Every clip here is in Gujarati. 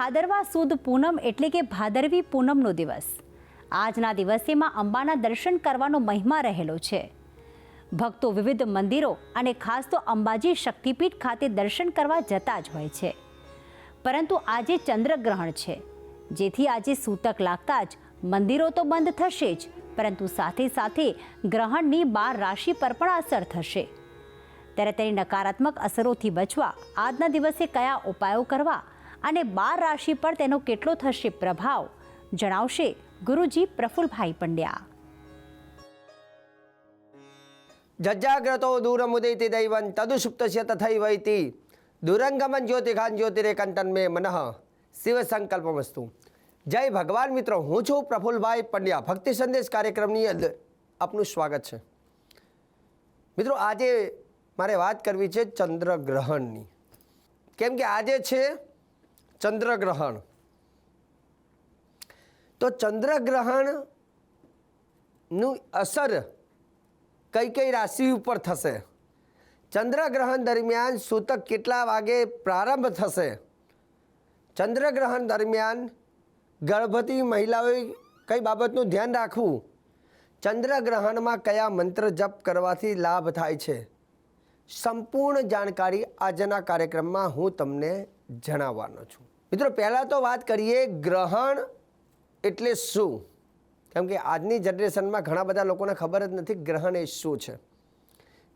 ભાદરવા સુદ પૂનમ એટલે કે ભાદરવી પૂનમનો દિવસ. આજના દિવસે માં અંબાના દર્શન કરવાનો મહિમા રહેલો છે. ભક્તો વિવિધ મંદિરો અને ખાસ તો અંબાજી શક્તિપીઠ ખાતે દર્શન કરવા જતા જ હોય છે. પરંતુ આજે ચંદ્રગ્રહણ છે. જેથી આજે સૂતક લાગતા જ મંદિરો તો બંધ થશે જ, પરંતુ સાથે સાથે ગ્રહણની બાર રાશિ પર પણ અસર થશે. ત્યારે તેની નકારાત્મક અસરોથી બચવા આજના દિવસે કયા ઉપાયો કરવા અને બાર રાશિ પર તેનો કેટલો થશે પ્રભાવ? જણાવશે ગુરુજી પ્રફુલભાઈ પંડ્યા. જજ્જાગ્રતો દૂરમુદૈતિ દૈવં તદુસુપ્તસ્ય તથૈવૈતિ. દુરંગમન જ્યોતિખાન જ્યોતિરેકંટન મે મનઃ. શિવ સંકલ્પમસ્તુ. જય ભગવાન મિત્રો, હું છું પ્રફુલભાઈ પંડ્યા. ભક્તિ સંદેશ કાર્યક્રમની અંદર આપનું સ્વાગત છે. મિત્રો, આજે મારે વાત કરવી છે ચંદ્રગ્રહણની. કેમ કે આજે છે ચંદ્રગ્રહણ. તો ચંદ્રગ્રહણનું અસર કઈ કઈ રાશિ ઉપર થશે? ચંદ્રગ્રહણ દરમિયાન સૂતક કેટલા વાગે પ્રારંભ થશે? ચંદ્રગ્રહણ દરમિયાન ગર્ભવતી મહિલાઓએ કઈ બાબતનું ધ્યાન રાખવું? ચંદ્રગ્રહણમાં કયા મંત્ર જપ કરવાથી લાભ થાય છે? સંપૂર્ણ જાણકારી આજના કાર્યક્રમમાં હું તમને જણાવવાનો છું. મિત્રો, પહેલાં તો વાત કરીએ ગ્રહણ એટલે શું? કેમ કે આજની જનરેશનમાં ઘણા બધા લોકોને ખબર જ નથી ગ્રહણ એ શું છે.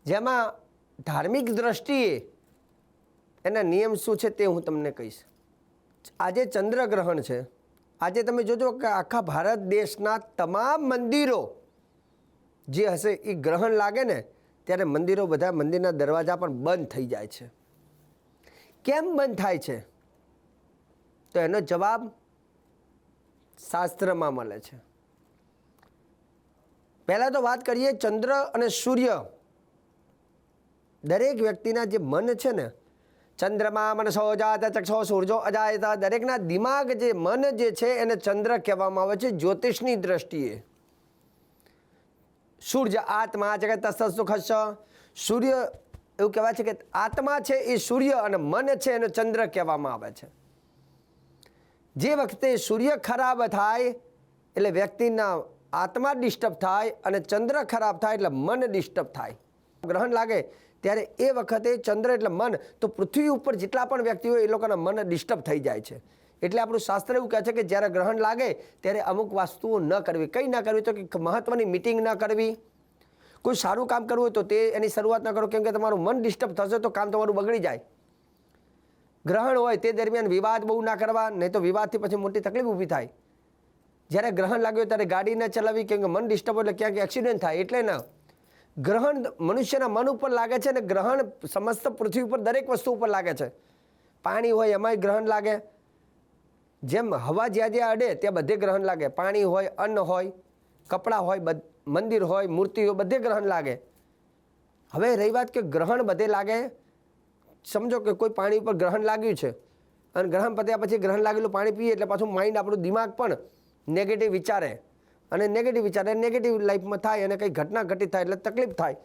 જેમાં ધાર્મિક દ્રષ્ટિએ એના નિયમ શું છે તે હું તમને કહીશ. આજે ચંદ્રગ્રહણ છે. આજે તમે જોજો કે આખા ભારત દેશના તમામ મંદિરો જે હશે એ ગ્રહણ લાગે ને, ત્યારે મંદિરો બધા મંદિરના દરવાજા પણ બંધ થઈ જાય છે. કેમ બંધ થાય છે? તો એનો જવાબ શાસ્ત્રમાં મળે છે. પહેલાં તો વાત કરીએ ચંદ્ર અને સૂર્ય. દરેક વ્યક્તિના જે મન છે ને, ચંદ્રમા મનસો જાત ચક્ષો સૂરજો અજાયતા, દરેકના દિમાગ જે મન જે છે એને ચંદ્ર કહેવામાં આવે છે જ્યોતિષની દ્રષ્ટિએ. સૂર્ય આત્મા જગત સુખ સૂર્ય એવું કહેવાય છે કે આત્મા છે એ સૂર્ય અને મન છે એને ચંદ્ર કહેવામાં આવે છે. જે વખતે સૂર્ય ખરાબ થાય એટલે વ્યક્તિના આત્મા ડિસ્ટર્બ થાય અને ચંદ્ર ખરાબ થાય એટલે મન ડિસ્ટર્બ થાય. ગ્રહણ લાગે ત્યારે એ વખતે ચંદ્ર એટલે મન તો પૃથ્વી ઉપર જેટલા પણ વ્યક્તિ હોય એ લોકોના મન ડિસ્ટર્બ થઈ જાય છે. એટલે આપણું શાસ્ત્ર એવું કહે છે કે જ્યારે ગ્રહણ લાગે ત્યારે અમુક વસ્તુઓ ન કરવી. કંઈ ના કરવી તો કે મહત્ત્વની મિટિંગ ન કરવી. કોઈ સારું કામ કરવું હોય તો તે એની શરૂઆત ન કરો કેમ કે તમારું મન ડિસ્ટર્બ થશે તો કામ તમારું બગડી જાય. ગ્રહણ હોય તે દરમિયાન વિવાદ બહુ ના કરવા, નહીં તો વિવાદથી પછી મોટી તકલીફ ઊભી થાય. જ્યારે ગ્રહણ લાગ્યું ત્યારે ગાડી ન ચલાવવી કેમ કે મન ડિસ્ટર્બ એટલે ક્યાંક એક્સિડન્ટ થાય, એટલે ના. ગ્રહણ મનુષ્યના મન ઉપર લાગે છે અને ગ્રહણ સમસ્ત પૃથ્વી ઉપર દરેક વસ્તુ ઉપર લાગે છે. પાણી હોય એમાંય ગ્રહણ લાગે. જેમ હવા જ્યાં જ્યાં અડે ત્યાં બધે ગ્રહણ લાગે. પાણી હોય, અન્ન હોય, કપડાં હોય, બધ- મંદિર હોય, મૂર્તિ હોય, બધે ગ્રહણ લાગે. હવે રહી વાત કે ગ્રહણ બધે લાગે, સમજો કે કોઈ પાણી ઉપર ગ્રહણ લાગ્યું છે અને ગ્રહણ પત્યા પછી ગ્રહણ લાગેલું પાણી પીએ એટલે પાછું માઇન્ડ આપણું દિમાગ પણ નેગેટિવ વિચારે. અને નેગેટિવ વિચારે નેગેટિવ લાઈફમાં થાય અને કંઈ ઘટના ઘટિત થાય એટલે તકલીફ થાય.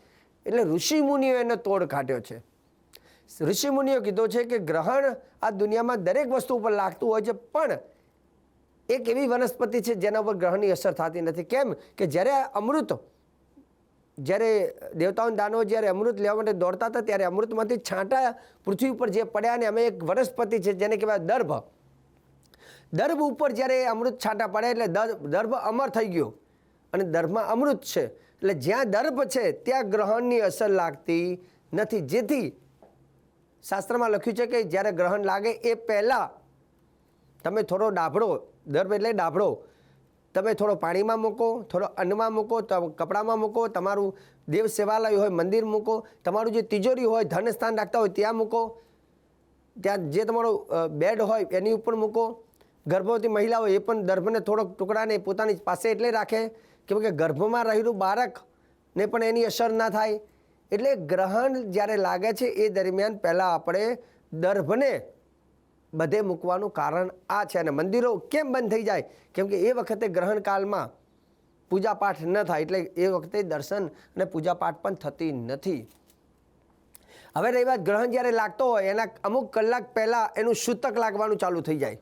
એટલે ઋષિમુનિઓ એને તોડ કાઢ્યો છે. ઋષિમુનિઓ કીધું છે કે ગ્રહણ આ દુનિયામાં દરેક વસ્તુ ઉપર લાગતું હોય છે, પણ એક એવી વનસ્પતિ છે જેના ઉપર ગ્રહણની અસર થતી નથી. કેમ કે જ્યારે અમૃત, જ્યારે દેવતાઓના દાનવો જ્યારે અમૃત લેવા માટે દોડતા હતા, ત્યારે અમૃતમાંથી છાંટા પૃથ્વી ઉપર જે પડ્યા ને અમે એક વનસ્પતિ છે જેને કહેવાય દર્ભ. દર્ભ ઉપર જ્યારે અમૃત છાંટા પડે એટલે દર- દર્ભ અમર થઈ ગયો અને દર્ભમાં અમૃત છે. એટલે જ્યાં દર્ભ છે, ત્યાં ગ્રહણની અસર લાગતી નથી. જેથી શાસ્ત્રમાં લખ્યું છે કે જ્યારે ગ્રહણ લાગે એ પહેલાં તમે થોડો ડાભડો દર્ભ એટલે ડાભડો તમે થોડો પાણીમાં મૂકો, થોડો અન્નમાં મૂકો કપડામાં મૂકો, તમારું દેવ સેવાલય હોય, મંદિર મૂકો, તમારું જે તિજોરી હોય ધન સ્થાન રાખતા હોય, ત્યાં મૂકો. ત્યાં જે તમારો બેડ હોય, એની ઉપર મૂકો. ગર્ભવતી મહિલાઓ એ પણ દર્ભને થોડોક ટુકડાને પોતાની પાસે એટલે રાખે કેમ કે ગર્ભમાં રહેલું બાળકને પણ એની અસર ના થાય. એટલે ગ્રહણ જ્યારે લાગે છે, એ દરમિયાન પહેલાં આપણે દર્ભને બધે મૂકવાનું કારણ આ છે અને મંદિરો કેમ બંધ થઈ જાય? કેમ કે એ વખતે ગ્રહણ કાળમાં પૂજાપાઠ ન થાય, એટલે એ વખતે દર્શન અને પૂજાપાઠ પણ થતી નથી. હવે રહી વાત ગ્રહણ જ્યારે લાગતો હોય, એના અમુક કલાક પહેલાં એનું સૂતક લાગવાનું ચાલુ થઈ જાય.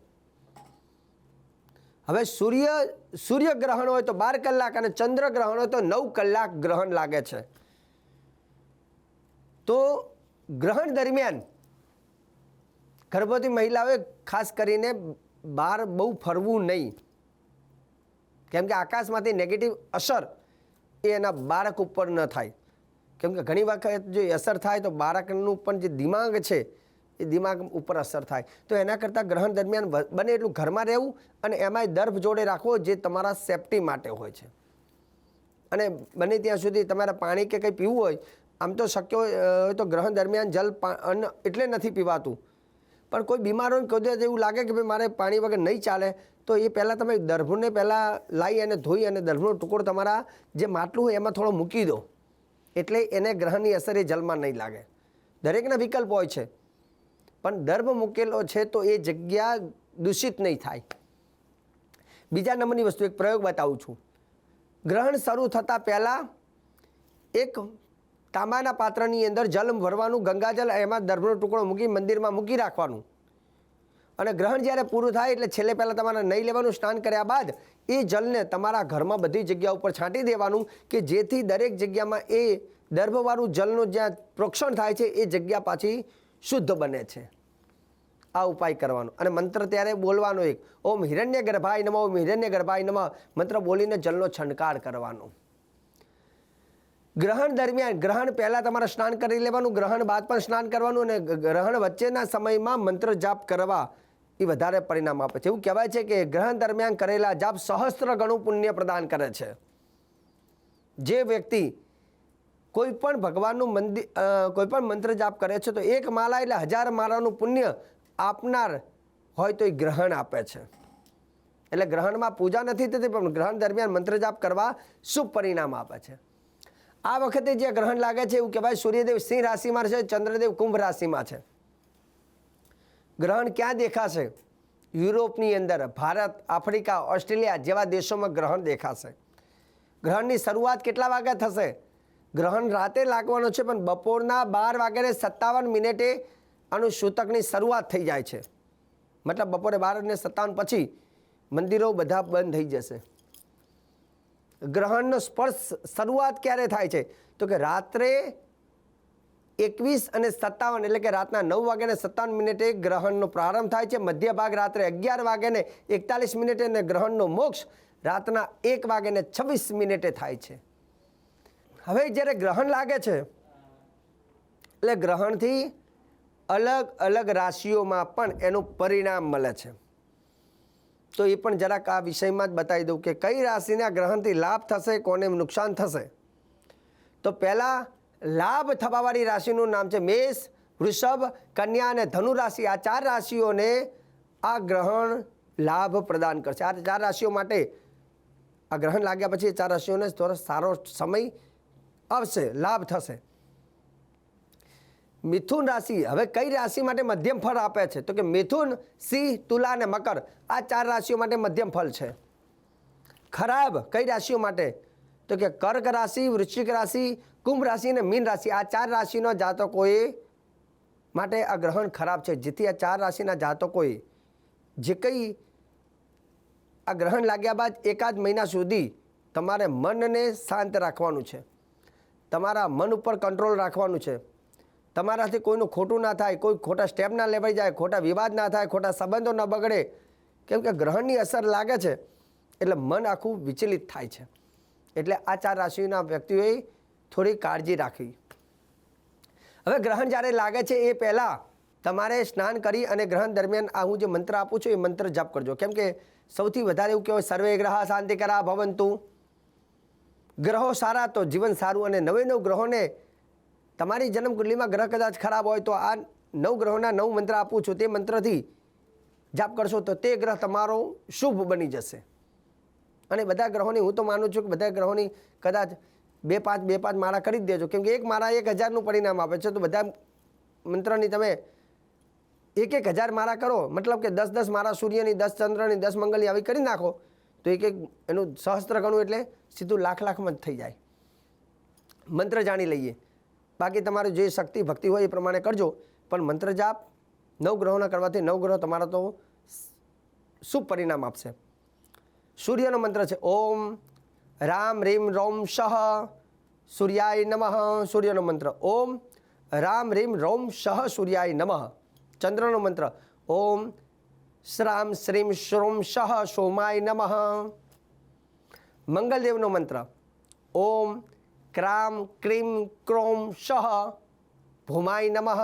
હવે સૂર્ય સૂર્ય ગ્રહણ હોય તો બાર કલાક અને ચંદ્ર ગ્રહણ હોય તો નવ કલાક ગ્રહણ લાગે છે. તો ગ્રહણ દરમિયાન ગર્ભવતી મહિલાઓએ ખાસ કરીને બહાર બહુ ફરવું નહીં. કેમ કે આકાશમાંથી નેગેટિવ અસર એ એના બાળક ઉપર ન થાય. કેમ કે ઘણી વખત જો અસર થાય તો બાળકનું પણ જે દિમાગ છે એ દિમાગ ઉપર અસર થાય. તો એના કરતાં ગ્રહણ દરમિયાન બને એટલું ઘરમાં રહેવું અને એમાંય દર્ભ જોડે રાખવો જે તમારા સેફટી માટે હોય છે. અને બને ત્યાં સુધી તમારે પાણી કે કંઈ પીવું હોય, આમ તો શક્ય હોય તો ગ્રહણ દરમિયાન જલ અન્ન એટલે નથી પીવાતું. પણ કોઈ બીમાર હોય કોઈ એવું લાગે કે ભાઈ મારે પાણી વગર નહીં ચાલે, તો એ પહેલાં તમે દર્ભને પહેલાં લાવી અને ધોઈ અને દર્ભનો ટુકડો તમારા જે માટલું હોય એમાં થોડો મૂકી દો. એટલે એને ગ્રહણની અસર એ જલમાં નહીં લાગે. દરેકના વિકલ્પ હોય છે. પણ દર્ભ મૂકેલો છે તો એ જગ્યા દૂષિત નહીં થાય. બીજા નંબરની વસ્તુ એક પ્રયોગ બતાવું છું. ગ્રહણ શરૂ થતાં પહેલાં એક તાંબાના પાત્રની અંદર જલ ભરવાનું ગંગાજલ એમાં દર્ભનો ટુકડો મૂકી મંદિરમાં મૂકી રાખવાનું. અને ગ્રહણ જ્યારે પૂરું થાય એટલે છેલ્લે પહેલાં તમારે નહીં લેવાનું, સ્નાન કર્યા બાદ એ જલને તમારા ઘરમાં બધી જગ્યા ઉપર છાંટી દેવાનું કે જેથી દરેક જગ્યામાં એ દર્ભવાળું જલનું જ્યાં પ્રોક્ષણ થાય છે એ જગ્યા પાછી શુદ્ધ બને છે. આ ઉપાય કરવાનો. અને મંત્ર ત્યારે બોલવાનો એક. ઓમ હિરણ્ય ગર્ભાય નમઃ, ઓમ હિરણ્ય ગર્ભાય નમઃ. મંત્ર બોલીને જલનો છંટકાર કરવાનો. ગ્રહણ દરમિયાન, ગ્રહણ પહેલાં તમારે સ્નાન કરી લેવાનું, ગ્રહણ બાદ પણ સ્નાન કરવાનું અને ગ્રહણ વચ્ચેના સમયમાં મંત્ર જાપ કરવા એ વધારે પરિણામ આપે છે. એવું કહેવાય છે કે ગ્રહણ દરમિયાન કરેલા જાપ સહસ્ત્ર ગણું પુણ્ય પ્રદાન કરે છે. જે વ્યક્તિ કોઈ પણ ભગવાનનું મંદિર કોઈ પણ મંત્ર જાપ કરે છે તો એક માલા એટલે હજાર માળાનું પુણ્ય આપનાર હોય તો એ ગ્રહણ આપે છે. એટલે ગ્રહણમાં પૂજા નથી થતી પણ ગ્રહણ દરમિયાન મંત્ર જાપ કરવા શુભ પરિણામ આપે છે. આ વખતે જે ગ્રહણ લાગે છે એવું કહેવાય સૂર્યદેવ સિંહ રાશિમાં છે, ચંદ્રદેવ કુંભ રાશિમાં છે. ગ્રહણ ક્યાં દેખાશે? યુરોપની અંદર, ભારત, આફ્રિકા, ઓસ્ટ્રેલિયા જેવા દેશોમાં ગ્રહણ દેખાશે. ગ્રહણની શરૂઆત કેટલા વાગે થશે? ગ્રહણ રાતે લાગવાનો છે, પણ બપોરના બાર વાગ્યાને સત્તાવન મિનિટે આનું સૂતકની શરૂઆત થઈ જાય છે. મતલબ બપોરે બાર અને સત્તાવન પછી મંદિરો બધા બંધ થઈ જશે. ગ્રહણનો સ્પર્શ શરૂઆત ક્યારે થાય છે? તો કે રાત્રે એકવીસ અને સત્તાવન, એટલે કે રાતના નવ વાગ્યાને સત્તાવન મિનિટે ગ્રહણનો પ્રારંભ થાય છે. મધ્ય ભાગ રાત્રે અગિયાર વાગ્યાને એકતાલીસ મિનિટે અને ગ્રહણનો મોક્ષ રાતના એક વાગ્યાને છવ્વીસ મિનિટે થાય છે. હવે જ્યારે ગ્રહણ લાગે છે, એટલે ગ્રહણથી અલગ અલગ રાશિઓમાં પણ એનું પરિણામ મળે છે. તો એ પણ જરાક આ વિષયમાં જ બતાવી દઉં કે કઈ રાશિના ગ્રહણથી લાભ થશે, કોને નુકસાન થશે? તો પહેલાં લાભ થવાવાળી રાશિનું નામ છે મેષ, વૃષભ, કન્યા અને ધનુ રાશિ. આ ચાર રાશિઓને આ ગ્રહણ લાભ પ્રદાન કરશે. આ ચાર રાશિઓ માટે આ ગ્રહણ લાગ્યા પછી ચાર રાશિઓને થોડો સારો સમય આવશે, લાભ થશે. મિથુન રાશિ, હવે કઈ રાશિ માટે મધ્યમ ફળ આપે છે? તો કે મિથુન, સિંહ, તુલા અને મકર, આ ચાર રાશિઓ માટે મધ્યમ ફળ છે. ખરાબ કઈ રાશિઓ માટે? તો કે કર્ક રાશિ, વૃશ્ચિક રાશિ, કુંભ રાશિ અને મીન રાશિ, આ ચાર રાશિનો જાતકોએ માટે આ ગ્રહણ ખરાબ છે. જેથી આ ચાર રાશિના જાતકોએ જે કંઈ આ ગ્રહણ લાગ્યા બાદ એકાદ મહિના સુધી તમારે મનને શાંત રાખવાનું છે. તમારા મન ઉપર કંટ્રોલ રાખવાનું છે. તમારાથી કોઈનું ખોટું ના થાય, કોઈ ખોટા સ્ટેપ ના લેવાઈ જાય, ખોટા વિવાદ ના થાય, ખોટા સંબંધો ન બગડે, કેમ કે ગ્રહણની અસર લાગે છે, એટલે મન આખું વિચલિત થાય છે. એટલે આ ચાર રાશિના વ્યક્તિઓએ થોડી કાળજી રાખવી. હવે ગ્રહણ જ્યારે લાગે છે એ પહેલાં તમારે સ્નાન કરી અને ગ્રહણ દરમિયાન આ હું જે મંત્ર આપું છું એ મંત્ર જપ કરજો. કેમ કે સૌથી વધારે એવું કહેવાય, સર્વે ગ્રહ શાંતિકરા ભવંતુ. ગ્રહો સારા તો જીવન સારું અને નવે નવ ગ્રહોને તમારી જન્મ કુંડલીમાં ગ્રહ કદાચ ખરાબ હોય તો આ નવ ગ્રહોના નવ મંત્ર આપું છું, તે મંત્રથી જાપ કરશો તો તે ગ્રહ તમારો શુભ બની જશે. અને બધા ગ્રહોની હું તો માનું છું કે બધા ગ્રહોની કદાચ બે પાંચ બે પાંચ માળા કરી જ દેજો. કેમ કે એક માળા એક હજારનું પરિણામ આપે છે, તો બધા મંત્રની તમે એક એક હજાર માળા કરો. મતલબ કે દસ દસ માળા સૂર્યની, દસ ચંદ્રની, દસ મંગલની આવી કરી નાખો, તો એક એક એનું સહસ્ત્ર ગણું એટલે સીધું લાખ, લાખમાં જ થઈ જાય. મંત્ર જાણી લઈએ. બાકી તમારી જે શક્તિ, ભક્તિ હોય એ પ્રમાણે કરજો. પણ મંત્ર જાપ, નવ ગ્રહોના કરવાથી નવ ગ્રહો તમારા તો શુભ પરિણામ આપશે. સૂર્યનો મંત્ર છે, ઓમ રામ રીમ રોમ શહ સૂર્યાય નમઃ, સૂર્યનો મંત્ર, ઓમ રામ રીમ રોમ શહ સૂર્યાય નમઃ. ચંદ્રનો મંત્ર, ઓમ શ્રામ શ્રીમ શ્રોમ શહ સોમાય નમઃ. મંગલદેવનો મંત્ર, ઓમ ક્રામ ક્રીમ ક્રોમ શહ ભૂમાય નમઃ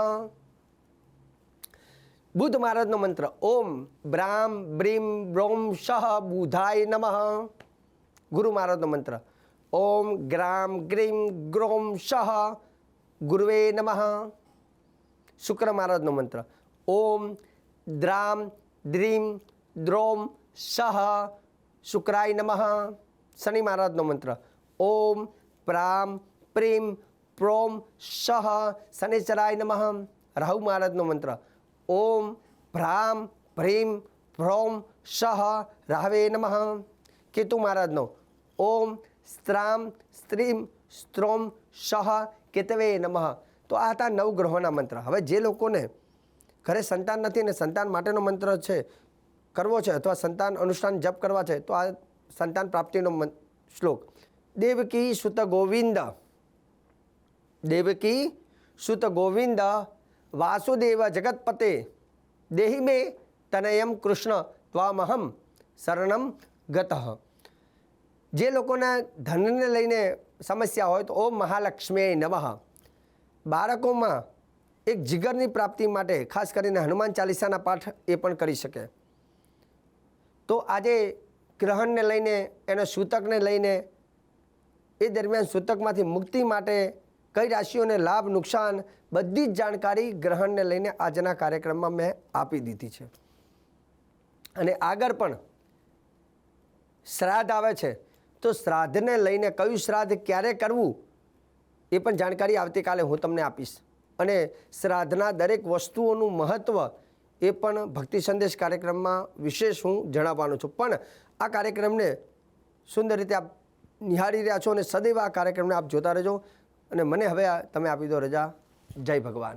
બુદ્ધ મહારાજનો મંત્ર ઓમ બ્રામ બ્રીમ બ્રોમ શહ બુધાય નમઃ ગુરુ મહારાજનો મંત્ર ઓમ ગ્રામ ગ્રીમ ગ્રોમ શહ ગુરુવે નમઃ શુક્ર મહારાજનો મંત્ર ઓમ દ્રામ દ્રીમ દ્રોમ શહ શુક્રાય નમઃ શનિ મહારાજનો મંત્ર ઓમ પ્રામ, પ્રેમ, પ્રોમ, શહ, શનિચરાય નમઃ. રાહુ મહારાજનો મંત્ર. ઓમ, ભ્રામ ભ્રીમ ભ્રોમ શહ, રાહવે નમઃ. કેતુ મહારાજનો. ઓમ, સ્ત્રામ, સ્ત્રીમ, સ્ત્રોમ, શહ, કેતવે નમઃ. તો આ હતા નવ ગ્રહોના મંત્ર. હવે જે લોકોને ઘરે સંતાન નથી ને સંતાન માટેનો મંત્ર છે, કરવો છે અથવા સંતાન અનુષ્ઠાન જપ કરવા છે, તો આ સંતાન પ્રાપ્તિનો શ્લોક. દેવકી સુત ગોવિંદ દેવકી સુત ગોવિંદ વાસુદેવ જગતપતે દેહી મે તનયમ કૃષ્ણ ત્વામહમ શરણમ ગતઃ જે લોકોના ધનને લઈને સમસ્યા હોય તો ઓમ મહાલક્ષ્મી નમઃ બાળકોમાં એક જીગરની પ્રાપ્તિ માટે ખાસ કરીને હનુમાન ચાલીસાના પાઠ એ પણ કરી શકે તો આજે ગ્રહણને લઈને એના સૂતકને લઈને એ દરમિયાન સૂતકમાંથી મુક્તિ માટે કઈ રાશિઓને લાભ, નુકસાન બધી જ જાણકારી ગ્રહણને લઈને આજના કાર્યક્રમમાં મેં આપી દીધી છે. અને આગળ પણ શ્રાદ્ધ આવે છે. તો શ્રાદ્ધને લઈને કયું શ્રાદ્ધ ક્યારે કરવું એ પણ જાણકારી આવતીકાલે હું તમને આપીશ. અને શ્રાદ્ધના દરેક વસ્તુઓનું મહત્ત્વ એ પણ ભક્તિ સંદેશ કાર્યક્રમમાં વિશેષ હું જણાવવાનો છું. પણ આ કાર્યક્રમને સુંદર રીતે આપ નિહાળી રહ્યા છો અને સદૈવ આ કાર્યક્રમને આપ જોતા રહેજો. અને મને હવે તમે આપી દો રજા. જય ભગવાન.